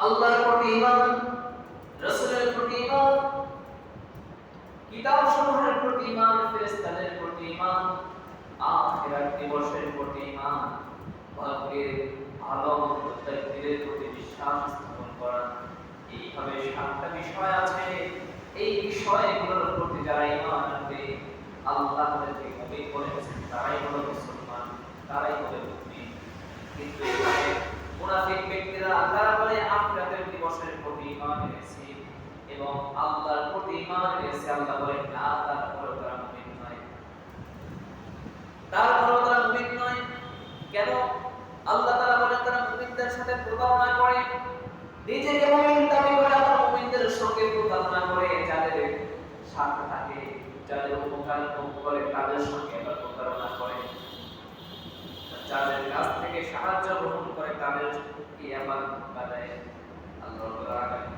আল্লাহর প্রতি ঈমান রাসূলের প্রতি ঈমান কিতাব সমূহের প্রতি প্রতি ঈমান আখিরাত দিবসের প্রতি ঈমান ভাগ্যের আলম মুত্তাকিদের প্রতি বিশ্বাস স্থাপন করা। এইভাবে সাতটা বিষয় আছে। এই বিষয়গুলোর প্রতি যারা ঈমান আনবে, আল্লাহ তাদেরকে বলেছেন তারাই হলো মুসলমান, তারাই হলো মুমিন। কিন্তু মুনাফিক ব্যক্তিরা তারা বলে, আখিরাতের দিবসের প্রতি ঈমান এনেছি এবং আল্লাহর প্রতি ঈমান এনেছি। আল্লাহ বলেন না তারা তারপরেও তারা মুমিন নয়। কেন? আল্লাহ তাআলা বলেন, তারা মুমিনদের সাথে প্রতারণা করে। নিজেকে মুমিন দাবি করে, আবার মুমিনদের সঙ্গে প্রতারণা করে, যাদের সাথে থাকে, যাদের উপকার করে, তাদের সঙ্গে আবার প্রতারণা করে। যাদের কাছ থেকে সাহায্য গ্রহণ করে তাদের আবার ধোঁকা দেয়।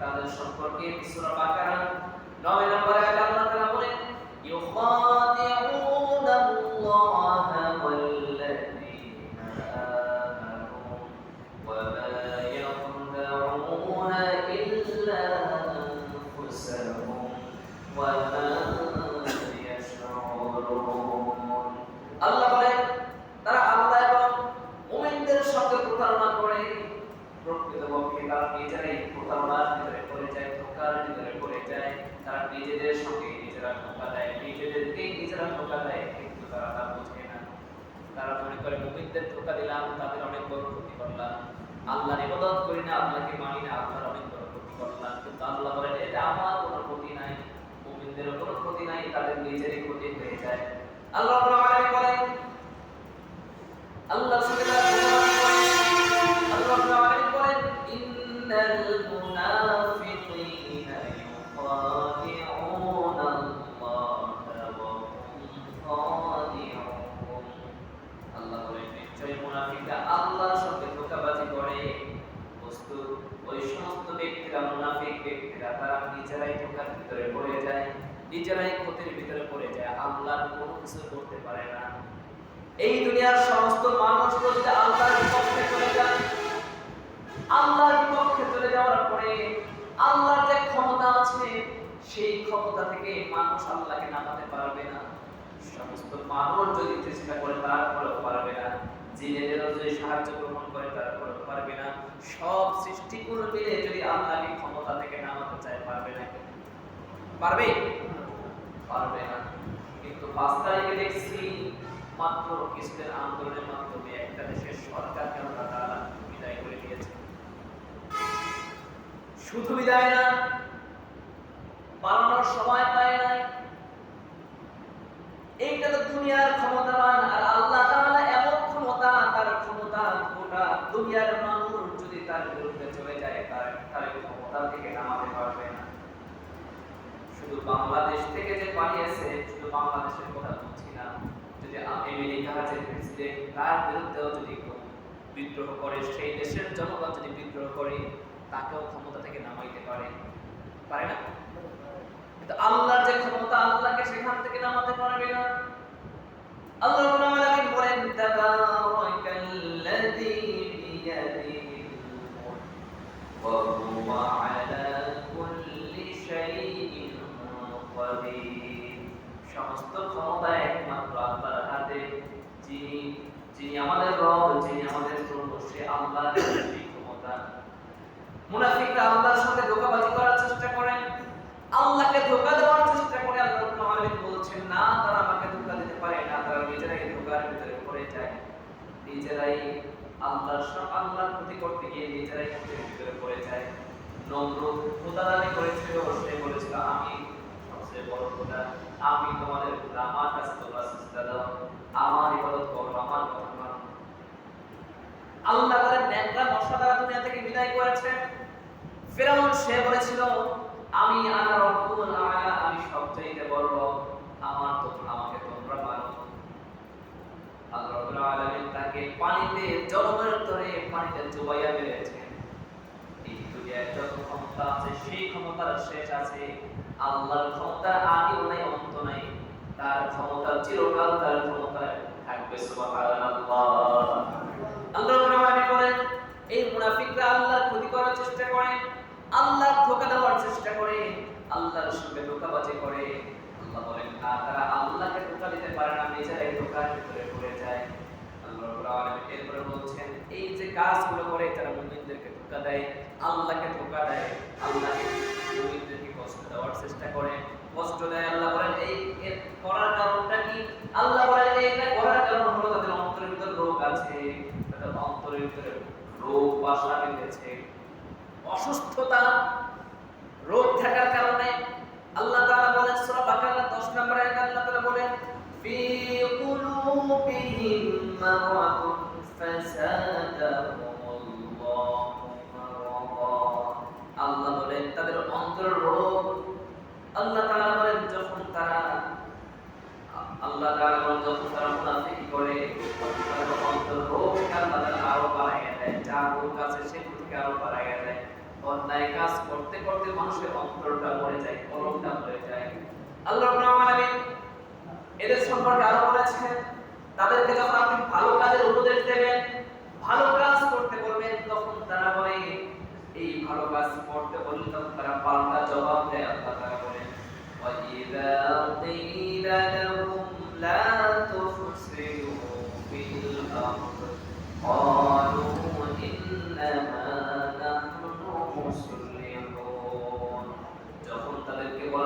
তাদের সম্পর্কে সূরা বাকারা 9 নম্বরে আল্লাহ বলেন নিজেদের সঙ্গে নিজেরা ধোকা দেয়, নিজেদেরকে নিজেরা ধোকা দেয়, কিন্তু তারা তা বোঝে না। তারা মনে করে, মুমিনদের ধোকা দিলাম, তাদের অনেক বড় ক্ষতি করলাম। আল্লাহর ইবাদত করি না, আল্লাহকে মানি না, আল্লাহর অনেক বড় ক্ষতি করলাম। কিন্তু আল্লাহ বলেন, এটা আমার কোনো ক্ষতি নাই। মুমিনদের কোনো ক্ষতি নাই, তাদের নিজেরই ক্ষতি হয়ে যায়। আল্লাহ বলেন, আল্লাহ সুবহানাহু নিজেরাই ধোঁকার ভিতরে পড়ে যায়, নিজেরাই ক্ষতির ভিতরে পড়ে যায় আল্লাহর কোনো কিছু করতে পারে না। এই দুনিয়ার সমস্ত মানুষ যদি আল্লাহর বিপক্ষে চলে যায়। আল্লাহর বিপক্ষে চলে যাওয়ার পরে আল্লাহর যে ক্ষমতা আছে, সেই ক্ষমতা থেকে মানুষ আল্লাহকে নামাতে পারবে না। সমস্ত মানুষ যদি চেষ্টা করে, তারপরেও পারবে না। জিনেদেরও যদি সাহায্য গ্রহণ করে তারপরেও পারবে না। সব মিলে যদি ক্ষমতা থেকে নামাতে চায়, পারবে না। পারবে? পারবে না। কিন্তু পাঁচ তারিখে দেখছি মাত্র আন্দোলনের মাধ্যমে একটা দেশের তাআলা বিদায় করে দিয়েছে শুধু বিদায় না, পালানোর সময় পায় নাই। এইটা তো দুনিয়ার ক্ষমতাবান আর আল্লাহ তার ক্ষমতা গোটা দুনিয়ার মানুষ যদি তার বিরুদ্ধে চলে যায়, তার তার ক্ষমতা থেকে নামাতে পারবে না। শুধু বাংলাদেশ থেকে যে পালিয়েছে, শুধু বাংলাদেশের কথা বলছি না, যদি আমেরিকা যে প্রেসিডেন্ট তার বিরুদ্ধেও যদি বিদ্রোহ করে, সেই দেশের জনগণ যদি বিদ্রোহ করে, তাকেও ক্ষমতা থেকে নামাইতে পারে। পারে না? কিন্তু আল্লাহর যে ক্ষমতা, আল্লাহকে সেখান থেকে নামাতে পারবে না। আল্লাহ সমস্ত ক্ষমতা একমাত্র আল্লাহর হাতে। যিনি যিনি আমাদের রব, যিনি আমাদের প্রভু সে আল্লাহর ক্ষমতা। মুনাফিকরা আল্লাহর সাথে ধোঁকাবাজি করার চেষ্টা করে। আল্লাহকে ধোঁকা দেওয়ার চেষ্টা করে আল্লাহ রাব্বুল বলছেন, না, তারা আমাকে ধোঁকা দিতে পারে না, তারা নিজেরাই ধোঁকার ভিতরে পড়ে যায়। নিজেরাই আল্লাহর সব আল্লাহর ক্ষতি করতে গিয়ে নিজেরাই ক্ষতির ভিতরে পড়ে যায়। নমরুদ খোদাদানি করেছিল সে বলেছিল আমি সবচেয়ে বড় খোদা আমি তোমাদের খোদা আমার কাছে তোমরা সিজদা দাও। আমার ইবাদত করো, আমার কথা আল্লাহ দুনিয়া থেকে বিদায় করেছে। ফেরাউন সে বলেছিল, আমি আনা রব্বুল আলা, আমি সবচাইতে বড় আমার তো আমাকে তোমরা মানো। তাকে পানিতে জলমের তরে পানিতে চুবাইয়া মেরেছেন এই দুনিয়ার যত ক্ষমতা আছে, সেই ক্ষমতার শেষ আছে। আল্লাহর ক্ষমতা আদিও নাই, অন্ত নাই। তার ক্ষমতা চিরকাল তার ক্ষমতা থাকবে, সুবহানাল্লাহ। আল্লাহ বলেন, এই মুনাফিকরা আল্লাহর ক্ষতি করার চেষ্টা করে, আল্লাহর ধোঁকা দেওয়ার চেষ্টা করে, আল্লাহর সঙ্গে ধোঁকাবাজি করে। আল্লাহ বলেন। আর তারা আল্লাহকে ধোঁকা দিতে পারে না, নিজেরাই ধোঁকার ভিতরে পড়ে যায়। এরপরে বলছেন, এই যে কাজগুলো করে তারা মুমিনদেরকে ধোঁকা দেয়, আল্লাহকে ধোঁকা দেয়, আল্লাহকে মুমিনদেরকে কষ্ট দেওয়ার চেষ্টা করে। কষ্ট দেয় আল্লাহ বলেন, এই করার কারণটা কি? আল্লাহ বলেন এটা করার কারণ হলো তাদের অন্তরের ভিতর রোগ আছে, তাদের অন্তরের ভিতরে রোগ বাসা বেঁধেছে। অসুস্থতা রোগ থাকার কারণে আল্লাহ তাআলা বলেন, সূরা বাকারা 10 নম্বর আয়াতে আল্লাহ তাআলা বলেন, ফি কুলুবিহিম মারাদুন আল্লাহ বলেন, তাদের অন্তরের রোগ। আল্লাহ তাআলা বলেন, যখন তারা আল্লাহ তাআলা বলেন, যখন তারা মুনাফিকি করে তাদের অন্তর রোগকে আল্লাহ তাআলা আরও বাড়াইয়া দেয়। যা রোগ আছে সেগুলোকে আরও বাড়াইয়া দেয়। অন্যায় কাজ করতে করতে মানুষের অন্তরটা মরে যায় কলমটা মরে যায় আল্লাহ রাব্বুল আলামিন এদের সম্পর্কে আরো বলেছেন তাদেরকে যখন আপনি ভালো কাজের উপদেশ দেবেন ভালো কাজ করতে বলবেন তখন তারা বলে এই ভালো কাজ করতে বললে তখন তারা পাল্টা জবাব দেয় আল্লাহ তাআলা বলেন وَإِذَا قِيلَ لَهُمْ لَا تُفْسِدُوا فِي الْأَرْضِ قَالُوا إِنَّمَا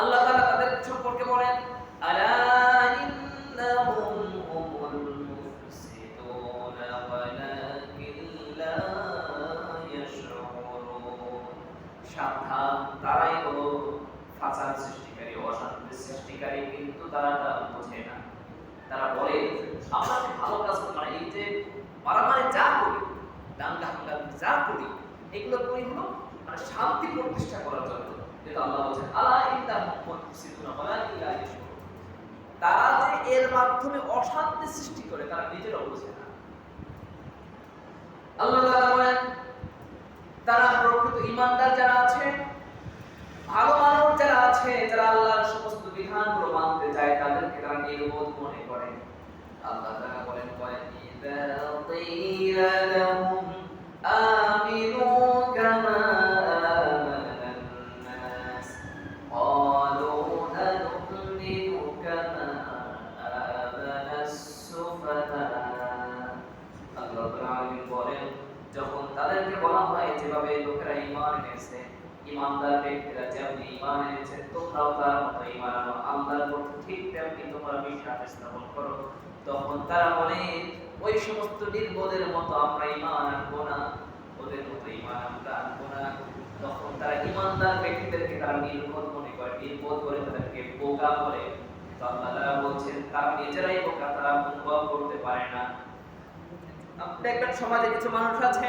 আল্লাহ তাআলা তাদের সম্পর্কে বলেন, আলা ইন্নাহুম হুমুল ওয়ালাকিন লা সাবধান, তারাই হলো ফাসাদ সৃষ্টিকারী, অশান্তি সৃষ্টিকারী, কিন্তু তারা তা বোঝে না। তারা বলে, আমরা ভালো কাজ মানে এই যে মারামারি যা করি, দাঙ্গা হাঙ্গামি যা করি, এগুলো করি হলো মানে শান্তি প্রতিষ্ঠা করার জন্য। যেটা আল্লাহ তারা যে এর মাধ্যমে অশান্তি সৃষ্টি করে, তারা নিজেরা বোঝে না। আল্লাহ বলেন, তারা প্রকৃত ইমানদার যারা আছে, ভালো মানুষ যারা আছে, যারা আল্লাহর সমস্ত বিধানগুলো মানতে চায়, তাদেরকে তারা নির্বোধ মনে করে। আল্লাহ তাআলা বলেন কয়েন স্থাপন করো, তখন তারা বলে, ওই সমস্ত নির্বোধের মতো আমরা ঈমান আনব না। ওদের মতো ঈমান আমরা আনব না। তখন তারা ঈমানদার ব্যক্তিদেরকে তারা নির্বোধ মনে করে, নির্বোধ করে তাদেরকে বোকা বলে। তো আল্লাহ তাআলা বলছেন তারা নিজেরাই বোকা, তারা অনুভব করতে পারে না। দেখবেন সমাজে কিছু মানুষ আছে,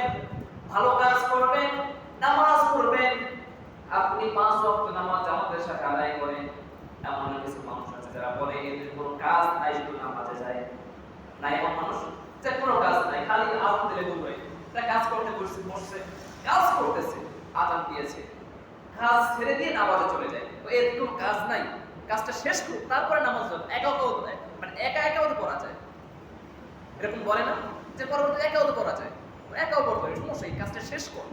ভালো কাজ করবেন নামাজ পড়বেন আপনি পাঁচ ওয়াক্ত নামাজ জামাতের সাথে আদায় করেন এমন কিছু মানুষ যারা বলে, এদের কোনো কাজ নাই, শুধু নামাজে যায়। না এমন মানুষ। যে কোনো কাজ নাই, খালি আজান দিলে ঘুমবে তা কাজ করতে বসছে বসছে, কাজ করতেছে, আজান দিয়েছে। কাজ ছেড়ে দিয়ে নামাজে চলে যায়। তো এর কোনো কাজ নাই। কাজটা শেষ করুক, তারপরে নামাজ যাবে একা একাও মানে একা একাও তো পড়া যায়। এরকম বলে না যে পরবর্তী একাও তো করা যায়। একাও করবে সমস্যা এই কাজটা শেষ কর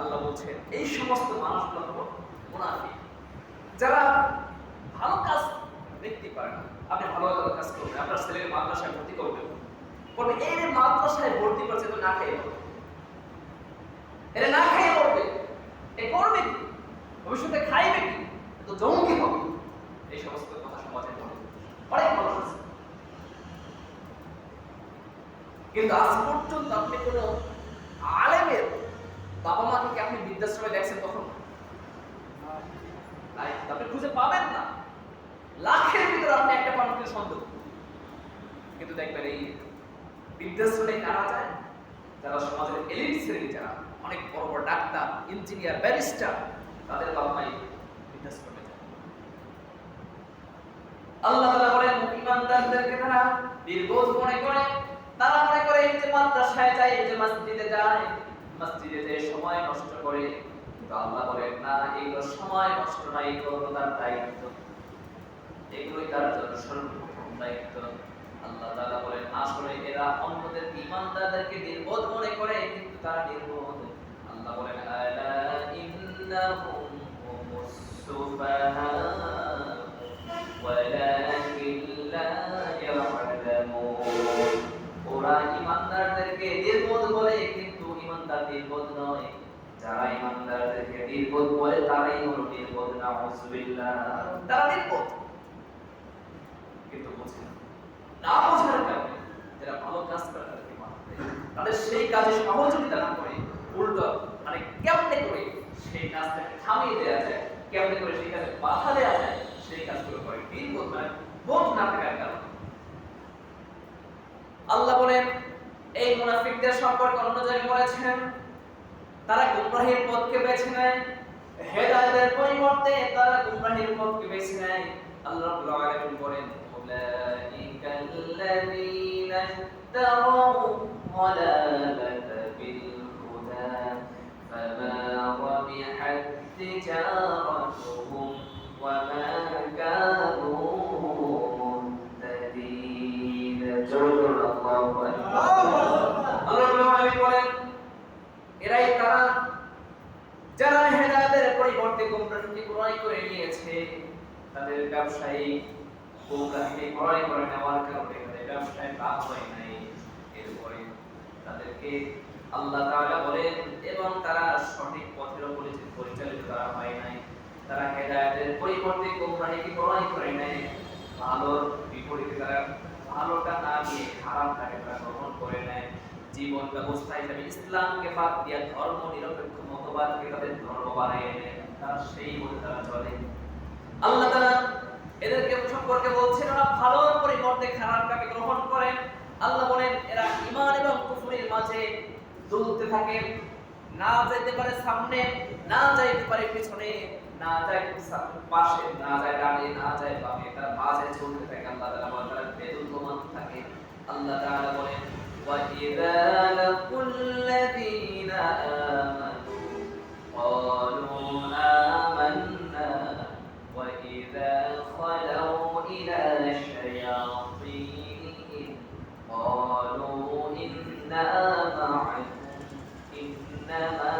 আল্লাহ বলছে এই সমস্ত মানুষগুলো হলো মুনাফিক। যারা ভালো কাজ দেখতে পারে না, আপনি ভালো ভালো কাজ করবেন, আপনার ছেলেকে মাদ্রাসায় ভর্তি করবেন। বলবে এই মাদ্রাসায় ভর্তি করছে তো না খেয়ে এরা না খেয়ে পড়বে এ করবে কি? ভবিষ্যতে খাইবে কি? তো জঙ্গি হবে এই সমস্ত কথা সমাজে অনেক মানুষ আছে। কিন্তু আজ পর্যন্ত আপনি কোনো আলেমের বাবা মাকে কি আপনি বৃদ্ধাশ্রমে দেখছেন তখন আপনি খুঁজে পাবেন না। লাখের ভিতরে আপনি একটা মানুষকে সন্দেহ। কিন্তু দেখবেন এই বৃদ্ধাশ্রমে কারা যায়? যারা সমাজের এলিট শ্রেণি যারা, অনেক বড় বড় ডাক্তার, ইঞ্জিনিয়ার, ব্যারিস্টার, তাদের বাবা মাই বৃদ্ধাশ্রমে যায়। আল্লাহ তাআলা বলেন, ইমানদারদেরকে তারা নির্বোধ মনে করে। তারা মনে করে এই যে মাদ্রাসায় যায়, এই যে মসজিদে যায়, মসজিদে যে সময় নষ্ট করে কিন্তু আল্লাহ বলেন, না, এইগুলো সময় নষ্ট, না, এইগুলো তার দায়িত্ব। এগুলোই তার জন্য সর্বপ্রথম দায়িত্ব। আল্লাহ তাআলা বলেন, আসলে এরা অন্যদের ইমানদারদেরকে নির্বোধ মনে করে, কিন্তু তারা নির্বোধ আল্লাহ বলেন ওরা ইমানদারদেরকে নির্বোধ বলে, কিন্তু ইমানদার নির্বোধ নয়। যারা ইমানদারদেরকে নির্বোধ বলে তারাই হলো নির্বোধ, নাউজুবিল্লাহ। তারা নির্বোধ। কিন্তু বোঝে না। না বোঝার কারণে যারা ভালো কাজ করে তাদেরকে মানতে তাদের সেই কাজে সহযোগিতা না করে উল্টো মানে কেমনে করে সেই কাজটাকে থামিয়ে দেওয়া যায়, কেমনে করে সেই কাজে বাধা দেওয়া যায়, সেই কাজগুলো করে নির্বোধ মানে বোধ না থাকার কারণে। আল্লাহ বলেন, এই মুনাফিকদের সম্পর্কে অন্য জায়গায় বলেছেন তারা গুমরাহির পথকে বেছে নেয় হেদায়েতের পরিবর্তে তারা গুমরাহির পথকে বেছে নেয় আল্লাহ রাব্বুল আলামিন বলেন উলাইকা আল্লাযীনা ইশতারাউ ضلالata বিল হুদা ফামা রাবিহাত তিজারাতুহুম এরাই তারা যারা হেদায়েতের পরিবর্তে গোমরাহিকে ক্রয় করে নিয়েছে, তাদের ব্যবসায়ী গোমরাহিকে ক্রয় করে নেওয়ার কারণে তাদের ব্যবসায় লাভ হয় নাই। এরপরে তাদেরকে আল্লাহ তাআলা বলেন, এবং তারা সঠিক পথের উপরে পরিচালিত করা হয় নাই, তারা হেদায়েতের পরিবর্তে গোমরাহিকে ক্রয় করে নেয়। ভালোর বিপরীতে তারা ভালোটা না নিয়ে খারাপটাকে তারা গ্রহণ করে নেয়। জীবন ব্যবস্থা হিসেবে ইসলামকে বাদ দিয়ে ধর্ম নিরপেক্ষ মতবাদকে তাদের ধর্ম বানিয়ে নেয়। তারা সেই মতে তারা চলে। আল্লাহ তাআলা এদেরকে সম্পর্কে বলছেন, ওরা ভালোর পরিবর্তে খারাপটাকে গ্রহণ করেন। আল্লাহ বলেন, এরা ঈমান এবং কুফরের মাঝে দুলতে থাকে। না যেতে পারে সামনে, না যাইতে পারে পিছনে, না যায় পাশে, না যায় ডানে, না যায় বামে। তার মাঝে চলতে থাকে আল্লাহ তাআলা। বলেন তারা বেদুল্যমান থাকে। আল্লাহ তাআলা বলেন وإذا لقوا الذين آمنوا قالوا آمنا وإذا خلوا إلى شياطينهم قالوا إنا معكم إنما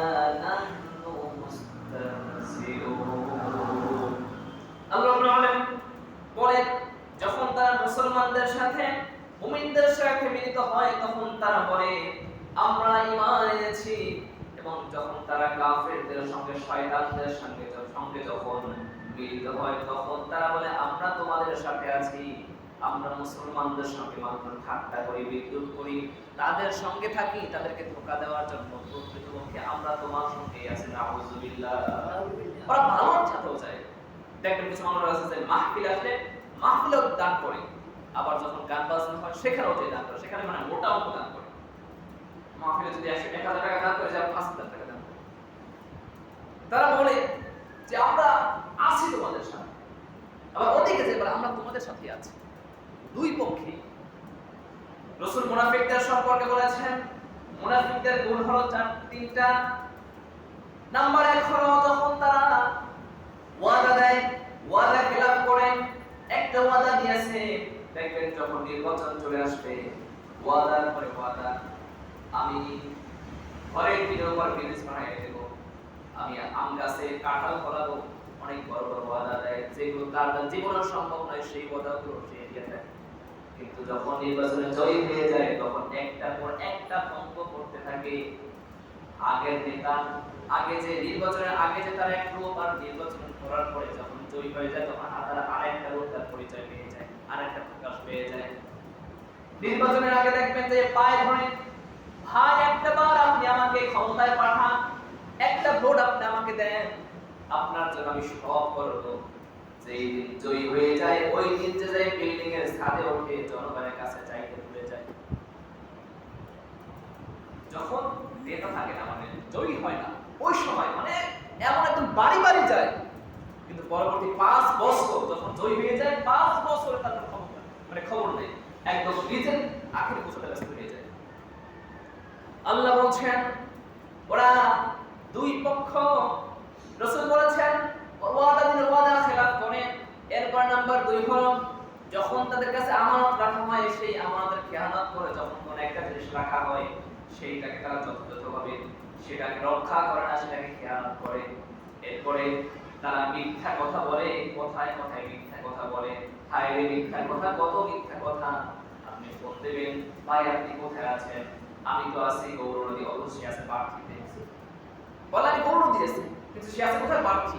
نحن مستهزئون আল্লাহ রাব্বুল আলামিন বলেন যখন তারা মুসলমানদের সাথে মুমিনদের সাথে মিলিত হয়, তখন তারা বলে, আমরা ঈমান এনেছি। এবং যখন তারা কাফেরদের সঙ্গে, শয়তানদের সঙ্গে সঙ্গে যখন মিলিত হয়, তখন তারা বলে, আমরা তোমাদের সাথে আছি। আমরা মুসলমানদের সঙ্গে মাত্র ঠাট্টা করি, বিদ্রুপ করি। তাদের সঙ্গে থাকি, তাদেরকে ধোকা দেওয়ার জন্য প্রকৃতপক্ষে আমরা তোমার সঙ্গে আছি। নাউজুবিল্লাহ। ওরা ভালো ছাত্র চায় দেখবেন কিছু মানুষ আছে যে মাহফিল আসলে মাহফিলেও দান করে। আবার যখন গান বাজনা হয়, সেখানেও যে দান করে, সেখানে মানে মোটা অঙ্ক দান করে। মাহফিলে যদি একশো এক হাজার টাকা দান করে, যে পাঁচ হাজার টাকা দান করে। তারা বলে যে, আমরা আছি তোমাদের সাথে। আবার ওদিকে যে আমরা তোমাদের সাথে আছি। দুই পক্ষে। রসুল মুনাফিকদের সম্পর্কে বলেছেন, মুনাফিকদের গুণ হলো চার, তিনটা। নাম্বার এক হলো যখন তারা ওয়াদা দেয়, ওয়াদা খেলাপ করে, একটা ওয়াদা দিয়েছে দেখবেন যখন নির্বাচন চলে আসবে ওয়াদার পরে ওয়াদা, আমি ঘরের দিনের উপর ব্রিজ বানাই দেবো, আমি আম গাছে কাঁঠাল ফলাবো, অনেক বড় বড় ওয়াদা দেয়, যেগুলো তার জীবনে সম্ভব নয়, সেই ওয়াদাগুলো সে দিয়ে দেয় কিন্তু যখন নির্বাচনে জয়ী হয়ে যায়, তখন একটা পর একটা ভঙ্গ করতে থাকে। আগের নেতা, আগে যে নির্বাচনের আগে যে তারা এক রূপ নির্বাচন করার পরে যখন জয়ী হয়ে যায়, তখন তারা আরেকটা তার পরিচয় পেয়ে আরেকটা প্রকাশ পেয়ে যায়। নির্বাচনের আগে দেখবেন যে পায়ে ধরে, ভাই, একটা বার আপনি আমাকে ক্ষমতায় পাঠান, একটা ভোট আপনি আমাকে দেন। আপনার জন্য আমি সব করব। যেই দিন জয়ী হয়ে যায়, ওই দিন যে যায় বিল্ডিং এর ছাদে ওঠে জনগণের কাছে চাইতে ভুলে যায়। যখন নেতা থাকে না মানে জয়ী হয় না, ওই সময় মানে এমন একদম বাড়ি বাড়ি যায়। কিন্তু পরবর্তী পাঁচ বছর যখন জয়ী হয়ে যায়, পাঁচ বছরে তার খবর মানে খবর নেই। একদম নিজের আখের গোছাতে ব্যস্ত হয়ে যায়। আল্লাহ বলছেন, ওরা দুই পক্ষ রসুল বলেছেন, ওয়াদা দিন ওয়াদা, খেলাফ করে। এরপর নাম্বার দুই হলো, যখন তাদের কাছে আমানত রাখা হয়, সেই আমানতের খেয়ানত করে যখন একটা জিনিস রাখা হয়, সেইটাকে তারা যথাযথভাবে সেটাকে রক্ষা করে না, সেটাকে খেয়ানত করে। এরপরে তারা মিথ্যা কথা বলে কথায় কথায় মিথ্যা কথা বলে। হায়রে মিথ্যা কথা কত মিথ্যা কথা আপনি দেবেন? ভাই আপনি কোথায় আছেন? আমি তো আছি গৌর নদী অবশ্যই আছে প্রার্থীতে বলে আমি গৌর নদী আছি কিন্তু সে আছে কোথায় প্রার্থী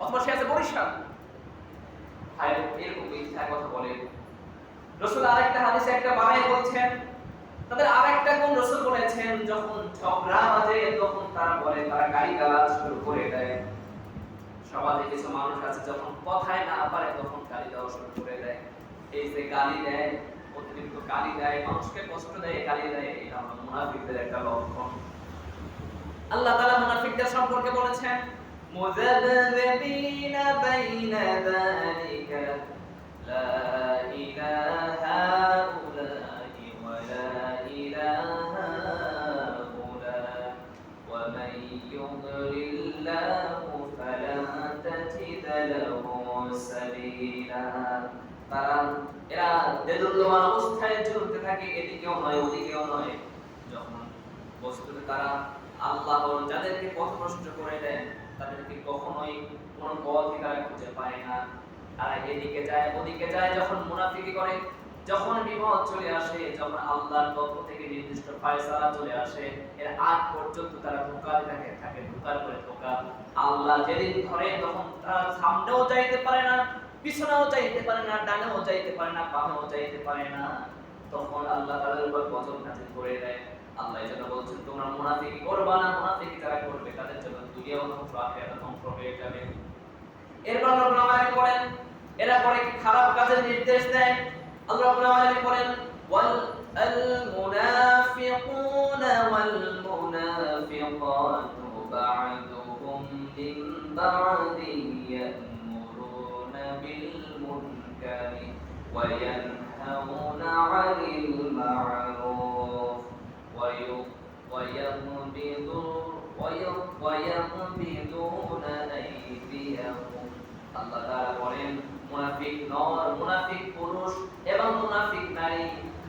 অথবা সে আছে বরিশাল? হায় রে, এরকম মিথ্যা কথা বলে। রসুল আরেকটা হাদিসে একটা বানায় বলছেন তাদের আরেকটা কোন রসুল বলেছেন যখন ঝগড়া বাজে তখন তারা বলে তারা গালি গালাজ শুরু করে দেয়। সমাজে কিছু মানুষ আছে, যখন কথায় না পারে তখন গালি দেওয়া শুরু করে দেয়। এই যে গালি দেয়, অতিরিক্ত গালি দেয়, মানুষকে কষ্ট দেয়, গালি দেয়, এটা মুনাফিকদের একটা লক্ষণ। আল্লাহ তাআলা মুনাফিকদের সম্পর্কে বলেছেন মুযাবযাবিন বাইনা যালিকা, লা ইলাহা উলাই ওয়া লা ইলাহা তারা এরা দেদুল্যমান অবস্থায় চলতে থাকে, এদিকেও নয়, ওদিকেও নয়। যখন বস্তুত তারা আল্লাহর যাদেরকে পথভ্রষ্ট করে দেন, তাদেরকে কখনোই কোনো পথই তারা খুঁজে পায় না। আর এদিকে যায়, ওদিকে যায়, যখন মুনাফিকি করে, যখন বিপদ চলে আসে, যখন আল্লাহর পক্ষ থেকে নির্দিষ্ট ফয়সালা চলে আসে, এর আগ পর্যন্ত তারা ধোকা থাকে থাকে ধোকার করে ধোকা। আল্লাহ যেদিন ধরে, তখন তারা সামনেও যাইতে পারে না পিছনেও যাইতে পারে না, ডানেও যাইতে পারে না, বামেও যাইতে পারে না। তখন আল্লাহ তাদের উপর গজব নাজিল করে দেয়। আল্লাহ এজন্য বলছেন, তোমরা মুনাফিকি করবা না, মুনাফিকি যারা করবে তাদের জন্য দুনিয়াও ধ্বংস আখিরাতও ধ্বংস হয়ে যাবে। এরপর বলেন, এরা পরে খারাপ কাজের নির্দেশ দেয়? আল্লাহ রাব্বুল বলেন, ওয়াল আল ওয়াল বা'দুহুম মিন বা'দি ইয়া'মুরুনা বিল মুনকারি ওয়া ইয়ানহাউনা 'আনিল মা'রুফ ওয়া ইউ- ওয়া ইয়াকবিদু ওয়া ইউ- ওয়া ইয়াকবিদুনা আইদিয়াহুম আল্লাহ তাআলা বলেন মুনাফিক নর মুনাফিক পুরুষ এবং মুনাফিক নারী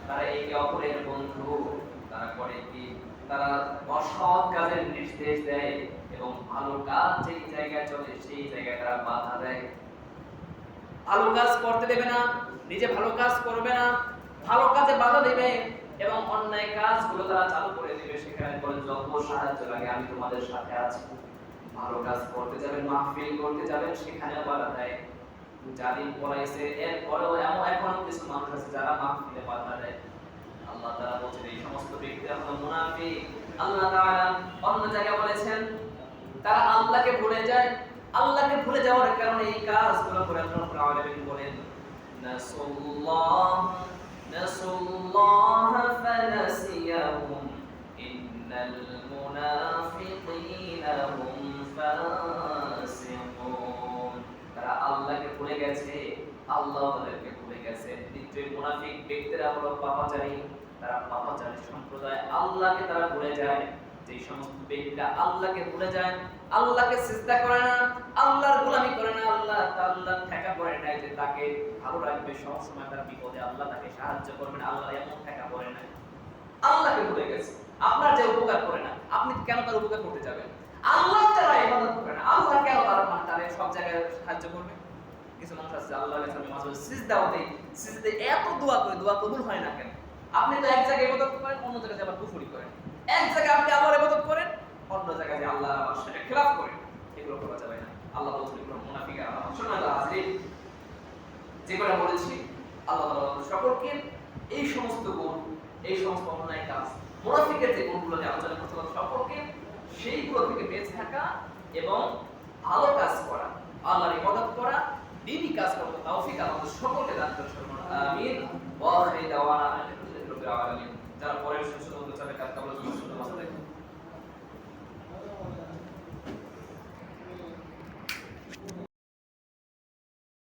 তারা একে অপরের বন্ধু তারা করে কি তারা অসৎ কাজের নির্দেশ দেয় এবং ভালো কাজ যেই জায়গায় চলে, সেই জায়গায় তারা বাধা দেয়। ভালো কাজ করতে দেবে না, নিজে ভালো কাজ করবে না, ভালো কাজে বাধা দেবে এবং অন্যায় কাজগুলো তারা চালু করে দিবে। সেখানে বলে, যত সাহায্য লাগে, আমি তোমাদের সাথে আছি। ভালো কাজ করতে যাবেন, মাহফিল করতে যাবেন সেখানেও বাধা দেয়। জালিম পলাইছে, এরপরেও এমন এখনও কিছু মানুষ আছে যারা মাহফিলে বাধা দেয়। আল্লাহ তাআলা বলছেন, এই সমস্ত ব্যক্তিরা হলো মুনাফিক। আল্লাহ তাআলা অন্য জায়গায় বলেছেন, তারা আল্লাহকে ভুলে যায় আল্লাহকে ভুলে যাওয়ার কারণে এই কাজগুলো করে আল্লাহ রাব্বুল আলামিন বলেন, নাসুল্লাহ নাসুল্লাহ ফানাসিয়াহুম, ইন্নাল মুনাফিকিনা ফাসিকুন. তারা আল্লাহকে ভুলে গেছে, আল্লাহ তাদেরকে ভুলে গেছে। নিশ্চয়ই মুনাফিক ব্যক্তিরা হলো পাপাচারী। তারা পাপাচারী সম্প্রদায় আল্লাহকে তারা ভুলে যায়। যে সমস্ত ব্যক্তিরা আল্লাহকে ভুলে যায় আল্লাহকে সিজদা করে না, আল্লাহর গোলামি করে না, আল্লাহ আল্লাহ ঠেকা পড়ে নাই যে তাকে ভালো রাখবে। সব সময় তার বিপদে আল্লাহ তাকে সাহায্য করবেন আল্লাহ এমন ঠেকা পড়ে নাই। আল্লাহকে ভুলে গেছে। আপনার যে উপকার করে না, আপনি কেন তার উপকার করতে যাবেন? আল্লাহ যারা ইবাদত করে না, আল্লাহ কেন তার তাদের সব জায়গায় সাহায্য করবে? কিছু মানুষ আছে আল্লাহর কাছে মাঝে সিজদাও দেই সিজদে এত দোয়া করে, দোয়া কবুল হয় না কেন? আপনি তো এক জায়গায় ইবাদত করেন, অন্য জায়গায় আবার কুফরি করেন এক জায়গায় আপনি আল্লাহর ইবাদত করেন অন্য জায়গায় যে আল্লাহ আবার সেটা খেলাফ করেন এগুলো করা যাবে না আল্লাহ বলছেন এগুলো মুনাফিকের আলামত শোনা হাজির যে করে বলেছি আল্লাহ তাআলা আমাদের সকলকে এই সমস্ত গুণ এই সমস্ত অন্যায় কাজ মুনাফিকের যে গুণগুলো নিয়ে আলোচনা করতে হবে সম্পর্কে সেইগুলো থেকে বেঁচে থাকা এবং ভালো কাজ করা।